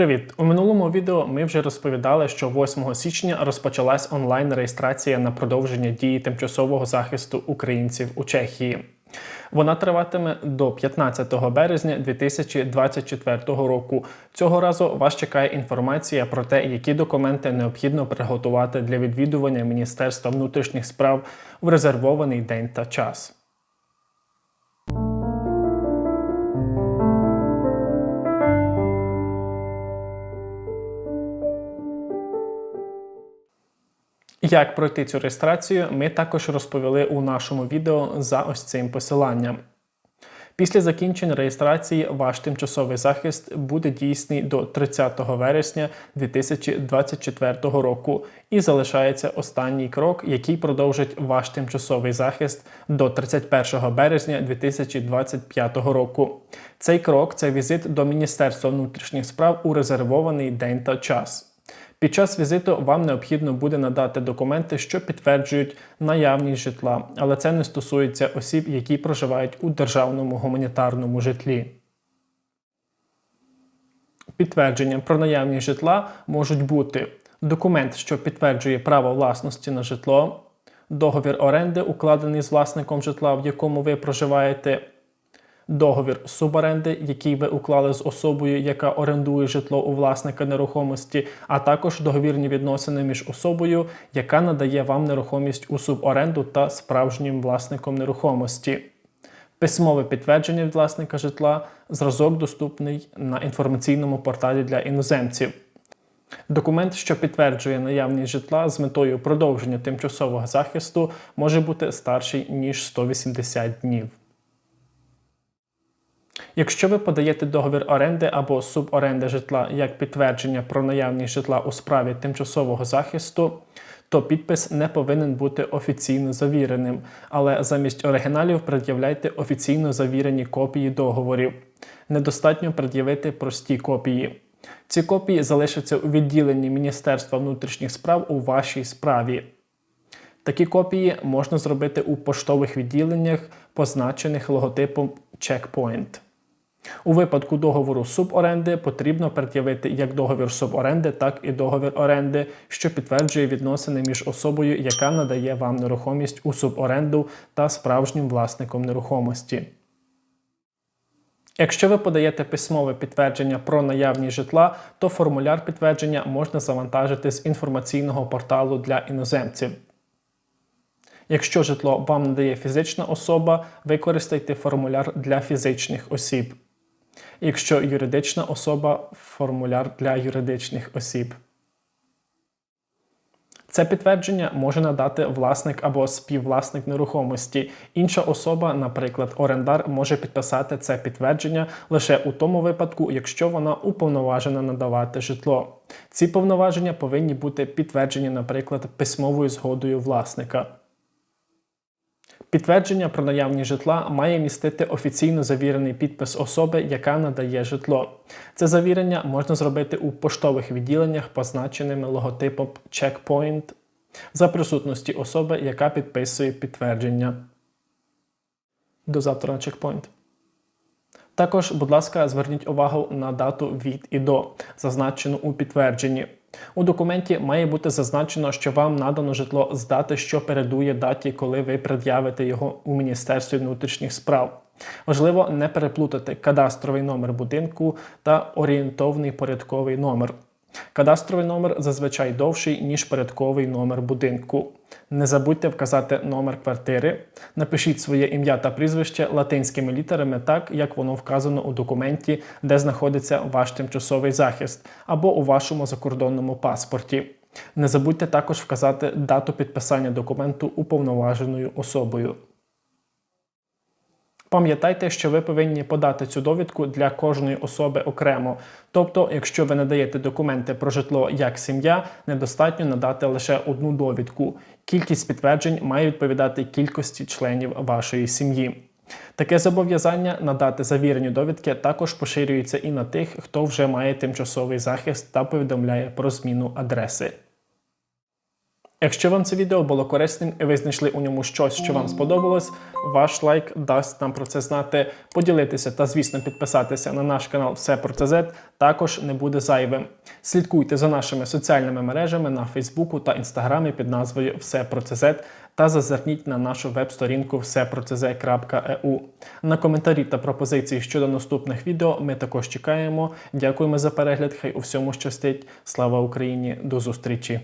Привіт! У минулому відео ми вже розповідали, що 8 січня розпочалась онлайн-реєстрація на продовження дії тимчасового захисту українців у Чехії. Вона триватиме до 15 березня 2024 року. Цього разу вас чекає інформація про те, які документи необхідно приготувати для відвідування Міністерства внутрішніх справ в резервований день та час. Як пройти цю реєстрацію, ми також розповіли у нашому відео за ось цим посиланням. Після закінчення реєстрації ваш тимчасовий захист буде дійсний до 30 вересня 2024 року і залишається останній крок, який продовжить ваш тимчасовий захист до 31 березня 2025 року. Цей крок це візит до Міністерства внутрішніх справ у резервований день та час. Під час візиту вам необхідно буде надати документи, що підтверджують наявність житла, але це не стосується осіб, які проживають у державному гуманітарному житлі. Підтвердження про наявність житла можуть бути документ, що підтверджує право власності на житло, договір оренди, укладений з власником житла, в якому ви проживаєте договір суборенди, який ви уклали з особою, яка орендує житло у власника нерухомості, а також договірні відносини між особою, яка надає вам нерухомість у суборенду та справжнім власником нерухомості. Письмове підтвердження від власника житла, зразок доступний на інформаційному порталі для іноземців. Документ, що підтверджує наявність житла з метою продовження тимчасового захисту, може бути старший ніж 180 днів. Якщо ви подаєте договір оренди або суборенди житла як підтвердження про наявність житла у справі тимчасового захисту, то підпис не повинен бути офіційно завіреним, але замість оригіналів пред'являйте офіційно завірені копії договорів. Недостатньо пред'явити прості копії. Ці копії залишаться у відділенні Міністерства внутрішніх справ у вашій справі. Такі копії можна зробити у поштових відділеннях, позначених логотипом Checkpoint. У випадку договору суборенди потрібно пред'явити як договір суборенди, так і договір оренди, що підтверджує відносини між особою, яка надає вам нерухомість у суборенду та справжнім власником нерухомості. Якщо ви подаєте письмове підтвердження про наявність житла, то формуляр підтвердження можна завантажити з інформаційного порталу для іноземців. Якщо житло вам надає фізична особа, використайте формуляр для фізичних осіб якщо юридична особа формуляр для юридичних осіб. Це підтвердження може надати власник або співвласник нерухомості. Інша особа, наприклад, орендар, може підписати це підтвердження лише у тому випадку, якщо вона уповноважена надавати житло. Ці повноваження повинні бути підтверджені, наприклад, письмовою згодою власника. Підтвердження про наявність житла має містити офіційно завірений підпис особи, яка надає житло. Це завірення можна зробити у поштових відділеннях, позначеними логотипом Checkpoint, за присутності особи, яка підписує підтвердження. До завтра на Checkpoint. Також, будь ласка, зверніть увагу на дату від і до, зазначену у підтвердженні. У документі має бути зазначено, що вам надано житло з дати, що передує даті, коли ви пред'явите його у Міністерстві внутрішніх справ. Важливо не переплутати кадастровий номер будинку та орієнтовний порядковий номер. Кадастровий номер зазвичай довший, ніж порядковий номер будинку. Не забудьте вказати номер квартири. Напишіть своє ім'я та прізвище латинськими літерами, так як воно вказано у документі, де знаходиться ваш тимчасовий захист, або у вашому закордонному паспорті. Не забудьте також вказати дату підписання документу уповноваженою особою. Пам'ятайте, що ви повинні подати цю довідку для кожної особи окремо. Тобто, якщо ви надаєте документи про житло як сім'я, недостатньо надати лише одну довідку. Кількість підтверджень має відповідати кількості членів вашої сім'ї. Таке зобов'язання надати завірені довідки також поширюється і на тих, хто вже має тимчасовий захист та повідомляє про зміну адреси. Якщо вам це відео було корисним і ви знайшли у ньому щось, що вам сподобалось, ваш лайк дасть нам про це знати. Поділитися та, звісно, підписатися на наш канал Все про ТЗ також не буде зайвим. Слідкуйте за нашими соціальними мережами на Фейсбуку та Інстаграмі під назвою Все про ТЗ та зазирніть на нашу веб-сторінку всепротз.eu. На коментарі та пропозиції щодо наступних відео ми також чекаємо. Дякуємо за перегляд. Хай у всьому щастить. Слава Україні! До зустрічі!